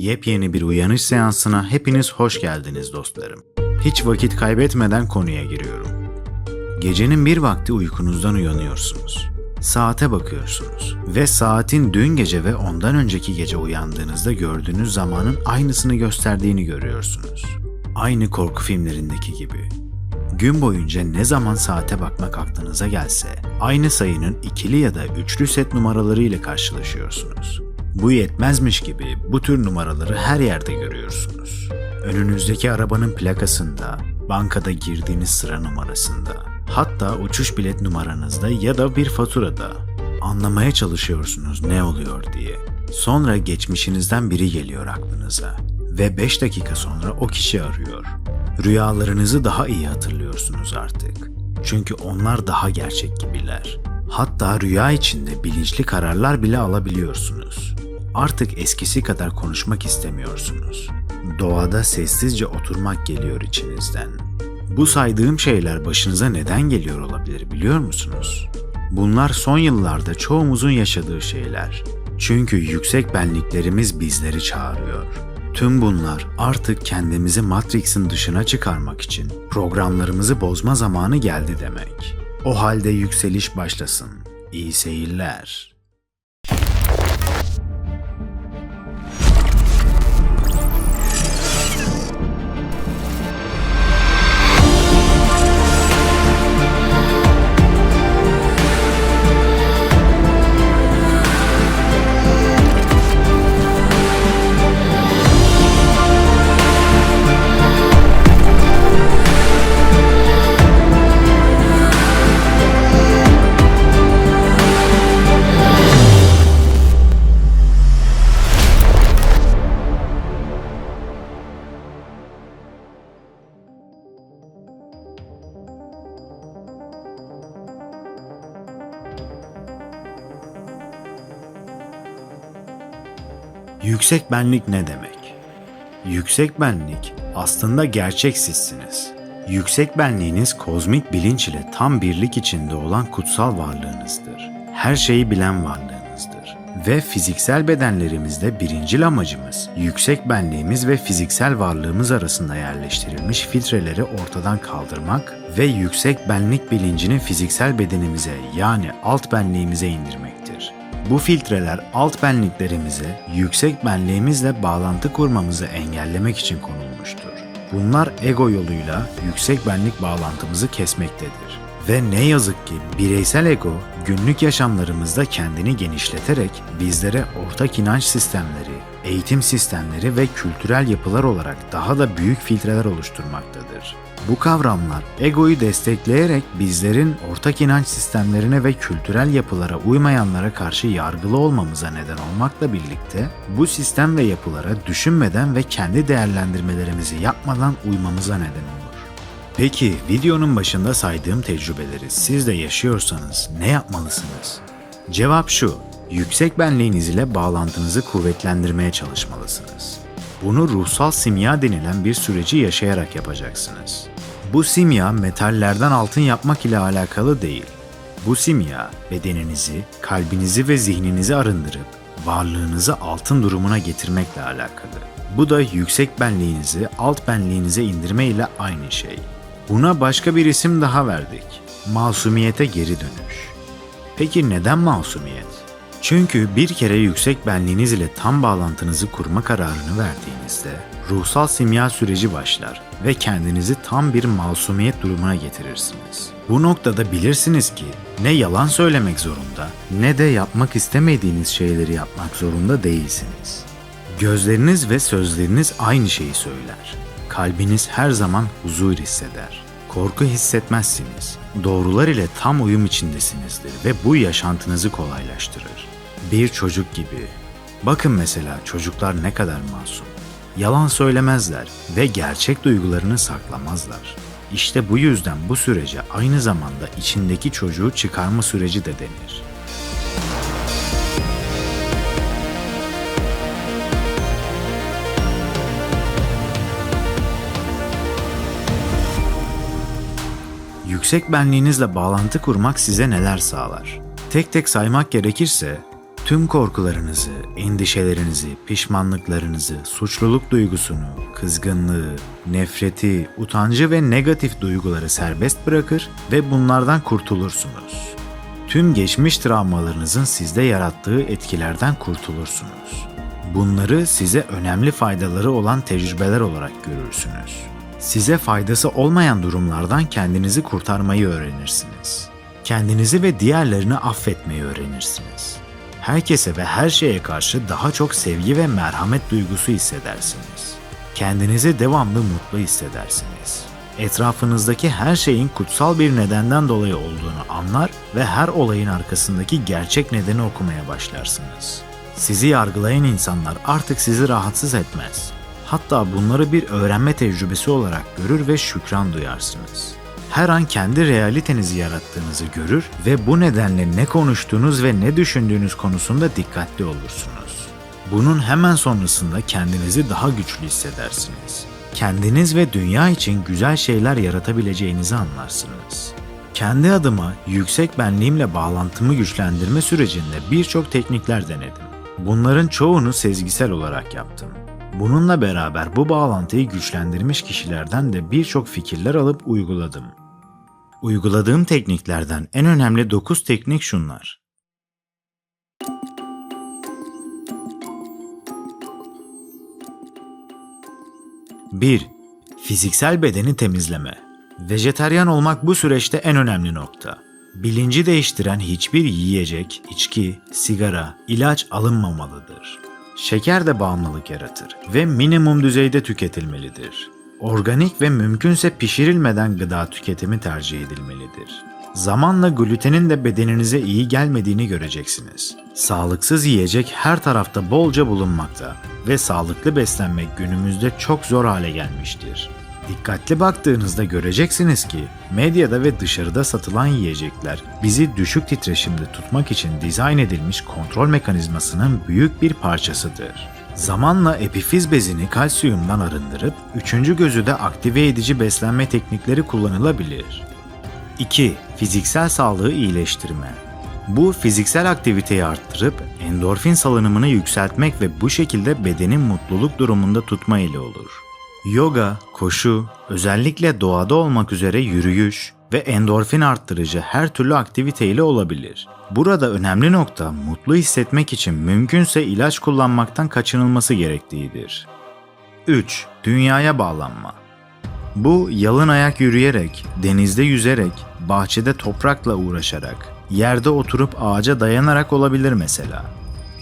Yepyeni bir uyanış seansına hepiniz hoş geldiniz dostlarım. Hiç vakit kaybetmeden konuya giriyorum. Gecenin bir vakti uykunuzdan uyanıyorsunuz. Saate bakıyorsunuz ve saatin dün gece ve ondan önceki gece uyandığınızda gördüğünüz zamanın aynısını gösterdiğini görüyorsunuz. Aynı korku filmlerindeki gibi. Gün boyunca ne zaman saate bakmak aklınıza gelse, aynı sayının ikili ya da üçlü set numaraları ile karşılaşıyorsunuz. Bu yetmezmiş gibi bu tür numaraları her yerde görüyorsunuz. Önünüzdeki arabanın plakasında, bankada girdiğiniz sıra numarasında, hatta uçuş bilet numaranızda ya da bir faturada. Anlamaya çalışıyorsunuz ne oluyor diye. Sonra geçmişinizden biri geliyor aklınıza ve 5 dakika sonra o kişi arıyor. Rüyalarınızı daha iyi hatırlıyorsunuz artık. Çünkü onlar daha gerçek gibiler. Hatta rüya içinde bilinçli kararlar bile alabiliyorsunuz. Artık eskisi kadar konuşmak istemiyorsunuz. Doğada sessizce oturmak geliyor içinizden. Bu saydığım şeyler başınıza neden geliyor olabilir biliyor musunuz? Bunlar son yıllarda çoğumuzun yaşadığı şeyler. Çünkü yüksek benliklerimiz bizleri çağırıyor. Tüm bunlar artık kendimizi Matrix'in dışına çıkarmak için programlarımızı bozma zamanı geldi demek. O halde yükseliş başlasın. İyi seyirler. Yüksek benlik ne demek? Yüksek benlik aslında gerçek sizsiniz. Yüksek benliğiniz kozmik bilinç ile tam birlik içinde olan kutsal varlığınızdır. Her şeyi bilen varlığınızdır. Ve fiziksel bedenlerimizde birincil amacımız yüksek benliğimiz ve fiziksel varlığımız arasında yerleştirilmiş filtreleri ortadan kaldırmak ve yüksek benlik bilincini fiziksel bedenimize yani alt benliğimize indirmektir. Bu filtreler alt benliklerimize, yüksek benliğimizle bağlantı kurmamızı engellemek için konulmuştur. Bunlar ego yoluyla yüksek benlik bağlantımızı kesmektedir. Ve ne yazık ki bireysel ego günlük yaşamlarımızda kendini genişleterek bizlere ortak inanç sistemleri, eğitim sistemleri ve kültürel yapılar olarak daha da büyük filtreler oluşturmaktadır. Bu kavramlar egoyu destekleyerek bizlerin ortak inanç sistemlerine ve kültürel yapılara uymayanlara karşı yargılı olmamıza neden olmakla birlikte bu sistem ve yapılara düşünmeden ve kendi değerlendirmelerimizi yapmadan uymamıza neden olur. Peki videonun başında saydığım tecrübeleri siz de yaşıyorsanız ne yapmalısınız? Cevap şu, yüksek benliğiniz ile bağlantınızı kuvvetlendirmeye çalışmalısınız. Bunu ruhsal simya denilen bir süreci yaşayarak yapacaksınız. Bu simya metallerden altın yapmak ile alakalı değil. Bu simya bedeninizi, kalbinizi ve zihninizi arındırıp varlığınızı altın durumuna getirmekle alakalı. Bu da yüksek benliğinizi alt benliğinize indirme ile aynı şey. Buna başka bir isim daha verdik. Masumiyete geri dönüş. Peki neden masumiyet? Çünkü bir kere yüksek benliğiniz ile tam bağlantınızı kurma kararını verdiğinizde ruhsal simya süreci başlar ve kendinizi tam bir masumiyet durumuna getirirsiniz. Bu noktada bilirsiniz ki ne yalan söylemek zorunda ne de yapmak istemediğiniz şeyleri yapmak zorunda değilsiniz. Gözleriniz ve sözleriniz aynı şeyi söyler. Kalbiniz her zaman huzur hisseder. Korku hissetmezsiniz. Doğrular ile tam uyum içindesinizdir ve bu yaşantınızı kolaylaştırır. Bir çocuk gibi. Bakın mesela çocuklar ne kadar masum. Yalan söylemezler ve gerçek duygularını saklamazlar. İşte bu yüzden bu sürece aynı zamanda içindeki çocuğu çıkarma süreci de denir. Yüksek benliğinizle bağlantı kurmak size neler sağlar? Tek tek saymak gerekirse, Tüm korkularınızı, endişelerinizi, pişmanlıklarınızı, suçluluk duygusunu, kızgınlığı, nefreti, utancı ve negatif duyguları serbest bırakır ve bunlardan kurtulursunuz. Tüm geçmiş travmalarınızın sizde yarattığı etkilerden kurtulursunuz. Bunları size önemli faydaları olan tecrübeler olarak görürsünüz. Size faydası olmayan durumlardan kendinizi kurtarmayı öğrenirsiniz. Kendinizi ve diğerlerini affetmeyi öğrenirsiniz. Herkese ve her şeye karşı daha çok sevgi ve merhamet duygusu hissedersiniz. Kendinizi devamlı mutlu hissedersiniz. Etrafınızdaki her şeyin kutsal bir nedenden dolayı olduğunu anlar ve her olayın arkasındaki gerçek nedeni okumaya başlarsınız. Sizi yargılayan insanlar artık sizi rahatsız etmez. Hatta bunları bir öğrenme tecrübesi olarak görür ve şükran duyarsınız. Her an kendi realitenizi yarattığınızı görür ve bu nedenle ne konuştuğunuz ve ne düşündüğünüz konusunda dikkatli olursunuz. Bunun hemen sonrasında kendinizi daha güçlü hissedersiniz. Kendiniz ve dünya için güzel şeyler yaratabileceğinizi anlarsınız. Kendi adıma yüksek benliğimle bağlantımı güçlendirme sürecinde birçok teknikler denedim. Bunların çoğunu sezgisel olarak yaptım. Bununla beraber bu bağlantıyı güçlendirmiş kişilerden de birçok fikirler alıp uyguladım. Uyguladığım tekniklerden en önemli 9 teknik şunlar. 1. Fiziksel bedeni temizleme. Vejeteryan olmak bu süreçte en önemli nokta. Bilinci değiştiren hiçbir yiyecek, içki, sigara, ilaç alınmamalıdır. Şeker de bağımlılık yaratır ve minimum düzeyde tüketilmelidir. Organik ve mümkünse pişirilmeden gıda tüketimi tercih edilmelidir. Zamanla glutenin de bedeninize iyi gelmediğini göreceksiniz. Sağlıksız yiyecek her tarafta bolca bulunmakta ve sağlıklı beslenmek günümüzde çok zor hale gelmiştir. Dikkatli baktığınızda göreceksiniz ki medyada ve dışarıda satılan yiyecekler bizi düşük titreşimde tutmak için dizayn edilmiş kontrol mekanizmasının büyük bir parçasıdır. Zamanla epifiz bezini kalsiyumdan arındırıp üçüncü gözü de aktive edici beslenme teknikleri kullanılabilir. 2. Fiziksel sağlığı iyileştirme. Bu fiziksel aktiviteyi arttırıp endorfin salınımını yükseltmek ve bu şekilde bedenin mutluluk durumunda tutma ile olur. Yoga, koşu, özellikle doğada olmak üzere yürüyüş ve endorfin arttırıcı her türlü aktivite ile olabilir. Burada önemli nokta mutlu hissetmek için mümkünse ilaç kullanmaktan kaçınılması gerektiğidir. 3. Dünyaya bağlanma. Bu yalın ayak yürüyerek, denizde yüzerek, bahçede toprakla uğraşarak, yerde oturup ağaca dayanarak olabilir mesela.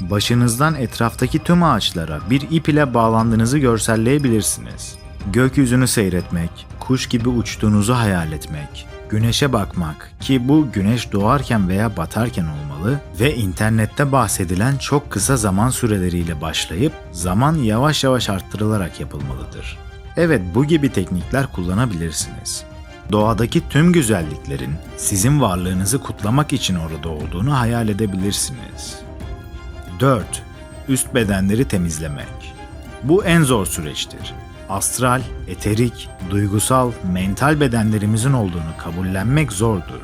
Başınızdan etraftaki tüm ağaçlara bir ip ile bağlandığınızı görselleyebilirsiniz. Gökyüzünü seyretmek, kuş gibi uçtuğunuzu hayal etmek, güneşe bakmak ki bu güneş doğarken veya batarken olmalı ve internette bahsedilen çok kısa zaman süreleriyle başlayıp zaman yavaş yavaş arttırılarak yapılmalıdır. Evet bu gibi teknikler kullanabilirsiniz. Doğadaki tüm güzelliklerin sizin varlığınızı kutlamak için orada olduğunu hayal edebilirsiniz. 4. Üst bedenleri temizlemek. Bu en zor süreçtir. Astral, eterik, duygusal, mental bedenlerimizin olduğunu kabullenmek zordur.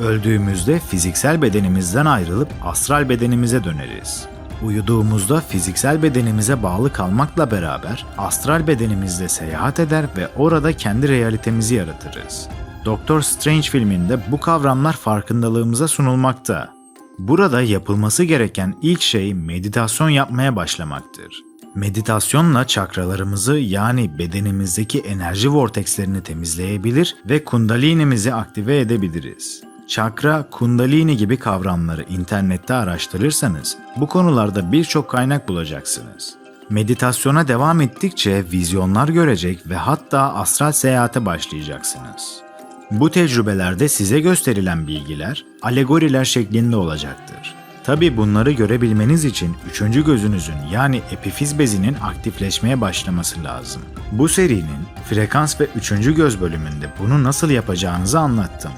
Öldüğümüzde fiziksel bedenimizden ayrılıp astral bedenimize döneriz. Uyuduğumuzda fiziksel bedenimize bağlı kalmakla beraber astral bedenimizde seyahat eder ve orada kendi realitemizi yaratırız. Doctor Strange filminde bu kavramlar farkındalığımıza sunulmakta. Burada yapılması gereken ilk şey meditasyon yapmaya başlamaktır. Meditasyonla çakralarımızı yani bedenimizdeki enerji vortekslerini temizleyebilir ve kundalinimizi aktive edebiliriz. Çakra, kundalini gibi kavramları internette araştırırsanız bu konularda birçok kaynak bulacaksınız. Meditasyona devam ettikçe vizyonlar görecek ve hatta astral seyahate başlayacaksınız. Bu tecrübelerde size gösterilen bilgiler alegoriler şeklinde olacaktır. Tabi bunları görebilmeniz için üçüncü gözünüzün yani epifiz bezinin aktifleşmeye başlaması lazım. Bu serinin frekans ve üçüncü göz bölümünde bunu nasıl yapacağınızı anlattım.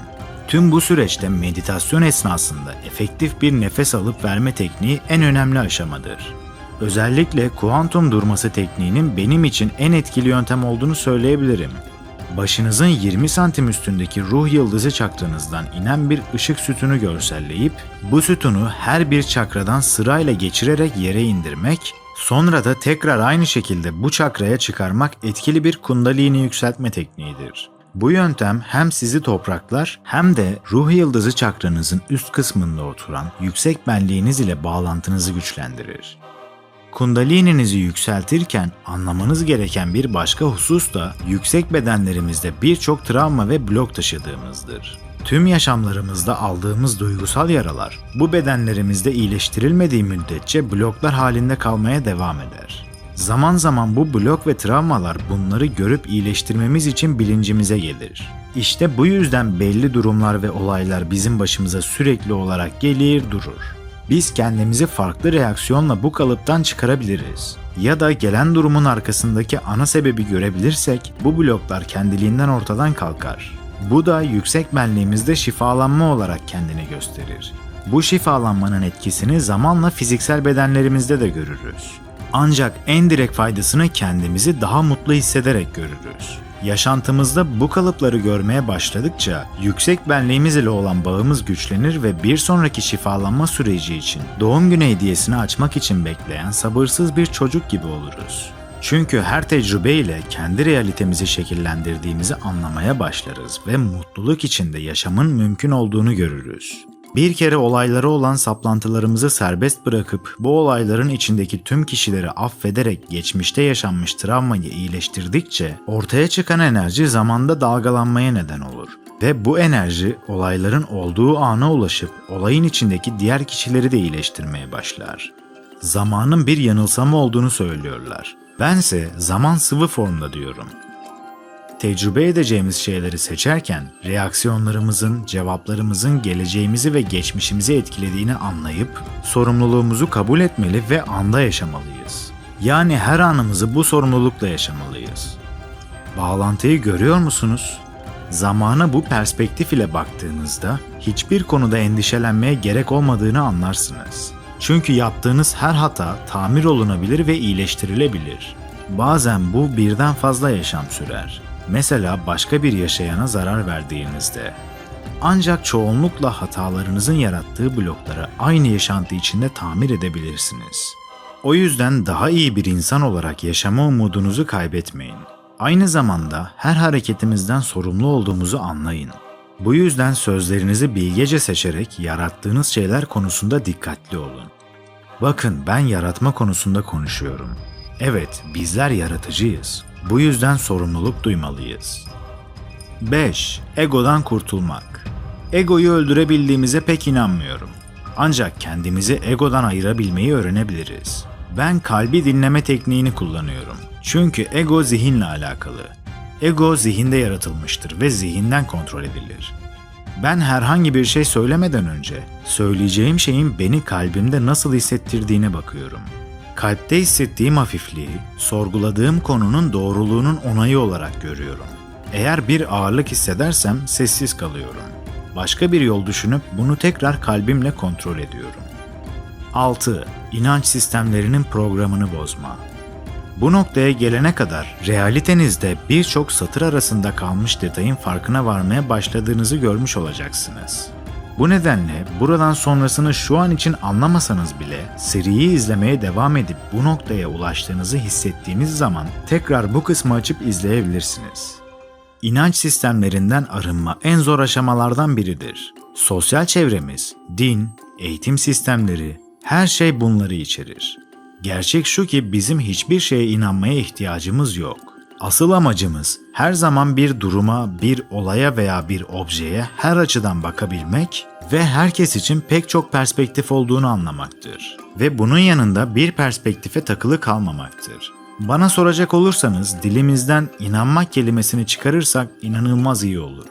Tüm bu süreçte meditasyon esnasında efektif bir nefes alıp verme tekniği en önemli aşamadır. Özellikle kuantum durması tekniğinin benim için en etkili yöntem olduğunu söyleyebilirim. Başınızın 20 santim üstündeki ruh yıldızı çakranızdan inen bir ışık sütunu görselleyip bu sütunu her bir çakradan sırayla geçirerek yere indirmek, sonra da tekrar aynı şekilde bu çakraya çıkarmak etkili bir kundalini yükseltme tekniğidir. Bu yöntem hem sizi topraklar hem de ruh yıldızı çakranızın üst kısmında oturan yüksek benliğiniz ile bağlantınızı güçlendirir. Kundalininizi yükseltirken anlamanız gereken bir başka husus da yüksek bedenlerimizde birçok travma ve blok taşıdığımızdır. Tüm yaşamlarımızda aldığımız duygusal yaralar bu bedenlerimizde iyileştirilmediği müddetçe bloklar halinde kalmaya devam eder. Zaman zaman bu blok ve travmalar bunları görüp iyileştirmemiz için bilincimize gelir. İşte bu yüzden belli durumlar ve olaylar bizim başımıza sürekli olarak gelir durur. Biz kendimizi farklı reaksiyonla bu kalıptan çıkarabiliriz. Ya da gelen durumun arkasındaki ana sebebi görebilirsek bu bloklar kendiliğinden ortadan kalkar. Bu da yüksek benliğimizde şifalanma olarak kendini gösterir. Bu şifalanmanın etkisini zamanla fiziksel bedenlerimizde de görürüz. Ancak en direkt faydasını kendimizi daha mutlu hissederek görürüz. Yaşantımızda bu kalıpları görmeye başladıkça yüksek benliğimiz ile olan bağımız güçlenir ve bir sonraki şifalanma süreci için doğum günü hediyesini açmak için bekleyen sabırsız bir çocuk gibi oluruz. Çünkü her tecrübe ile kendi realitemizi şekillendirdiğimizi anlamaya başlarız ve mutluluk içinde yaşamın mümkün olduğunu görürüz. Bir kere olaylara olan saplantılarımızı serbest bırakıp bu olayların içindeki tüm kişileri affederek geçmişte yaşanmış travmayı iyileştirdikçe ortaya çıkan enerji zamanda dalgalanmaya neden olur. Ve bu enerji olayların olduğu ana ulaşıp olayın içindeki diğer kişileri de iyileştirmeye başlar. Zamanın bir yanılsama olduğunu söylüyorlar. Bense zaman sıvı formda diyorum tecrübe edeceğimiz şeyleri seçerken reaksiyonlarımızın, cevaplarımızın geleceğimizi ve geçmişimizi etkilediğini anlayıp sorumluluğumuzu kabul etmeli ve anda yaşamalıyız. Yani her anımızı bu sorumlulukla yaşamalıyız. Bağlantıyı görüyor musunuz? Zamana bu perspektif ile baktığınızda hiçbir konuda endişelenmeye gerek olmadığını anlarsınız. Çünkü yaptığınız her hata tamir olunabilir ve iyileştirilebilir. Bazen bu birden fazla yaşam sürer Mesela başka bir yaşayana zarar verdiğinizde. Ancak çoğunlukla hatalarınızın yarattığı blokları aynı yaşantı içinde tamir edebilirsiniz. O yüzden daha iyi bir insan olarak yaşama umudunuzu kaybetmeyin. Aynı zamanda her hareketimizden sorumlu olduğumuzu anlayın. Bu yüzden sözlerinizi bilgece seçerek yarattığınız şeyler konusunda dikkatli olun. Bakın ben yaratma konusunda konuşuyorum. Evet, bizler yaratıcıyız. Bu yüzden sorumluluk duymalıyız. 5. Egodan kurtulmak. Egoyu öldürebildiğimize pek inanmıyorum. Ancak kendimizi egodan ayırabilmeyi öğrenebiliriz. Ben kalbi dinleme tekniğini kullanıyorum. Çünkü ego zihinle alakalı. Ego zihinde yaratılmıştır ve zihinden kontrol edilir. Ben herhangi bir şey söylemeden önce söyleyeceğim şeyin beni kalbimde nasıl hissettirdiğine bakıyorum kalpte hissettiğim hafifliği, sorguladığım konunun doğruluğunun onayı olarak görüyorum. Eğer bir ağırlık hissedersem sessiz kalıyorum. Başka bir yol düşünüp bunu tekrar kalbimle kontrol ediyorum. 6. İnanç sistemlerinin programını bozma. Bu noktaya gelene kadar realitenizde birçok satır arasında kalmış detayın farkına varmaya başladığınızı görmüş olacaksınız. Bu nedenle buradan sonrasını şu an için anlamasanız bile seriyi izlemeye devam edip bu noktaya ulaştığınızı hissettiğiniz zaman tekrar bu kısmı açıp izleyebilirsiniz. İnanç sistemlerinden arınma en zor aşamalardan biridir. Sosyal çevremiz, din, eğitim sistemleri, her şey bunları içerir. Gerçek şu ki bizim hiçbir şeye inanmaya ihtiyacımız yok. Asıl amacımız her zaman bir duruma, bir olaya veya bir objeye her açıdan bakabilmek ve herkes için pek çok perspektif olduğunu anlamaktır. Ve bunun yanında bir perspektife takılı kalmamaktır. Bana soracak olursanız dilimizden inanmak kelimesini çıkarırsak inanılmaz iyi olur.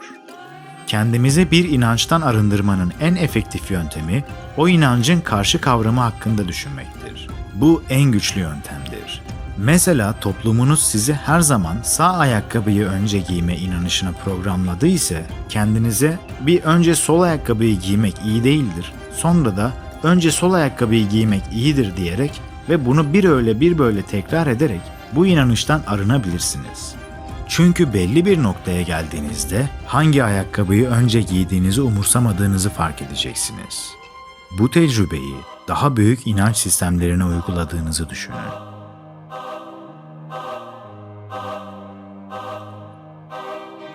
Kendimizi bir inançtan arındırmanın en efektif yöntemi o inancın karşı kavramı hakkında düşünmektir. Bu en güçlü yöntemdir. Mesela toplumunuz sizi her zaman sağ ayakkabıyı önce giyme inanışına programladı ise kendinize bir önce sol ayakkabıyı giymek iyi değildir. Sonra da önce sol ayakkabıyı giymek iyidir diyerek ve bunu bir öyle bir böyle tekrar ederek bu inanıştan arınabilirsiniz. Çünkü belli bir noktaya geldiğinizde hangi ayakkabıyı önce giydiğinizi umursamadığınızı fark edeceksiniz. Bu tecrübeyi daha büyük inanç sistemlerine uyguladığınızı düşünün.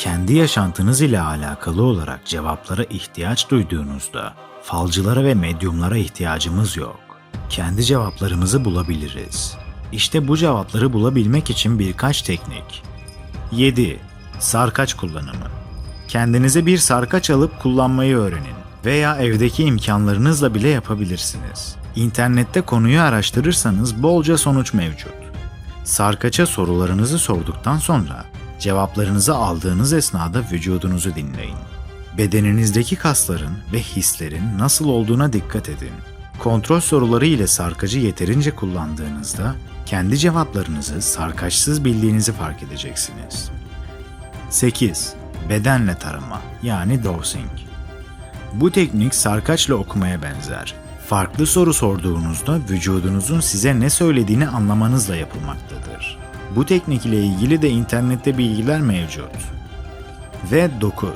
Kendi yaşantınız ile alakalı olarak cevaplara ihtiyaç duyduğunuzda falcılara ve medyumlara ihtiyacımız yok. Kendi cevaplarımızı bulabiliriz. İşte bu cevapları bulabilmek için birkaç teknik. 7. Sarkaç kullanımı. Kendinize bir sarkaç alıp kullanmayı öğrenin veya evdeki imkanlarınızla bile yapabilirsiniz. İnternette konuyu araştırırsanız bolca sonuç mevcut. Sarkaça sorularınızı sorduktan sonra cevaplarınızı aldığınız esnada vücudunuzu dinleyin. Bedeninizdeki kasların ve hislerin nasıl olduğuna dikkat edin. Kontrol soruları ile sarkacı yeterince kullandığınızda kendi cevaplarınızı sarkaçsız bildiğinizi fark edeceksiniz. 8. Bedenle tarama yani dosing. Bu teknik sarkaçla okumaya benzer. Farklı soru sorduğunuzda vücudunuzun size ne söylediğini anlamanızla yapılmaktadır. Bu teknik ile ilgili de internette bilgiler mevcut. Ve 9.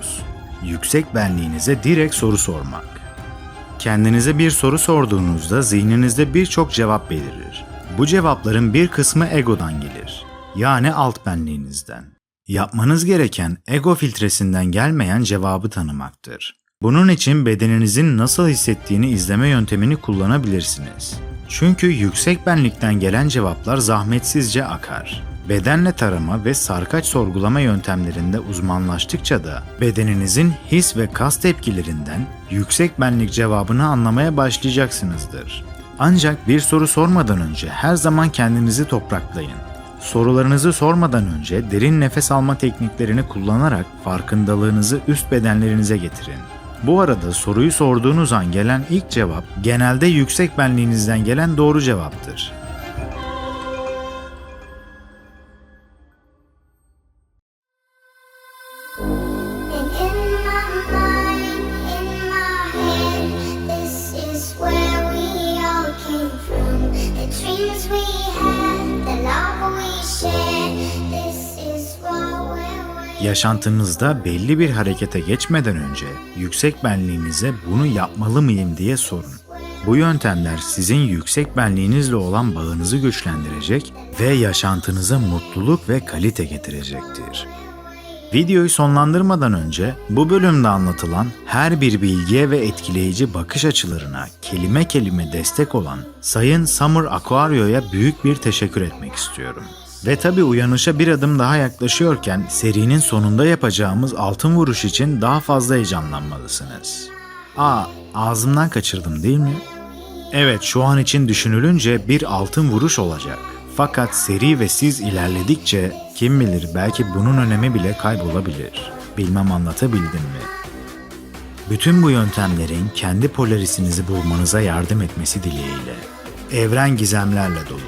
Yüksek benliğinize direkt soru sormak. Kendinize bir soru sorduğunuzda zihninizde birçok cevap belirir. Bu cevapların bir kısmı egodan gelir. Yani alt benliğinizden. Yapmanız gereken ego filtresinden gelmeyen cevabı tanımaktır. Bunun için bedeninizin nasıl hissettiğini izleme yöntemini kullanabilirsiniz. Çünkü yüksek benlikten gelen cevaplar zahmetsizce akar. Bedenle tarama ve sarkaç sorgulama yöntemlerinde uzmanlaştıkça da bedeninizin his ve kas tepkilerinden yüksek benlik cevabını anlamaya başlayacaksınızdır. Ancak bir soru sormadan önce her zaman kendinizi topraklayın. Sorularınızı sormadan önce derin nefes alma tekniklerini kullanarak farkındalığınızı üst bedenlerinize getirin. Bu arada soruyu sorduğunuz an gelen ilk cevap genelde yüksek benliğinizden gelen doğru cevaptır. And in Yaşantınızda belli bir harekete geçmeden önce yüksek benliğinize bunu yapmalı mıyım diye sorun. Bu yöntemler sizin yüksek benliğinizle olan bağınızı güçlendirecek ve yaşantınıza mutluluk ve kalite getirecektir. Videoyu sonlandırmadan önce bu bölümde anlatılan her bir bilgiye ve etkileyici bakış açılarına kelime kelime destek olan Sayın Summer Aquario'ya büyük bir teşekkür etmek istiyorum. Ve tabi uyanışa bir adım daha yaklaşıyorken serinin sonunda yapacağımız altın vuruş için daha fazla heyecanlanmalısınız. Aa, ağzımdan kaçırdım değil mi? Evet şu an için düşünülünce bir altın vuruş olacak. Fakat seri ve siz ilerledikçe kim bilir belki bunun önemi bile kaybolabilir. Bilmem anlatabildim mi? Bütün bu yöntemlerin kendi polarisinizi bulmanıza yardım etmesi dileğiyle. Evren gizemlerle dolu.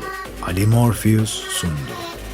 Ali Morpheus sundu.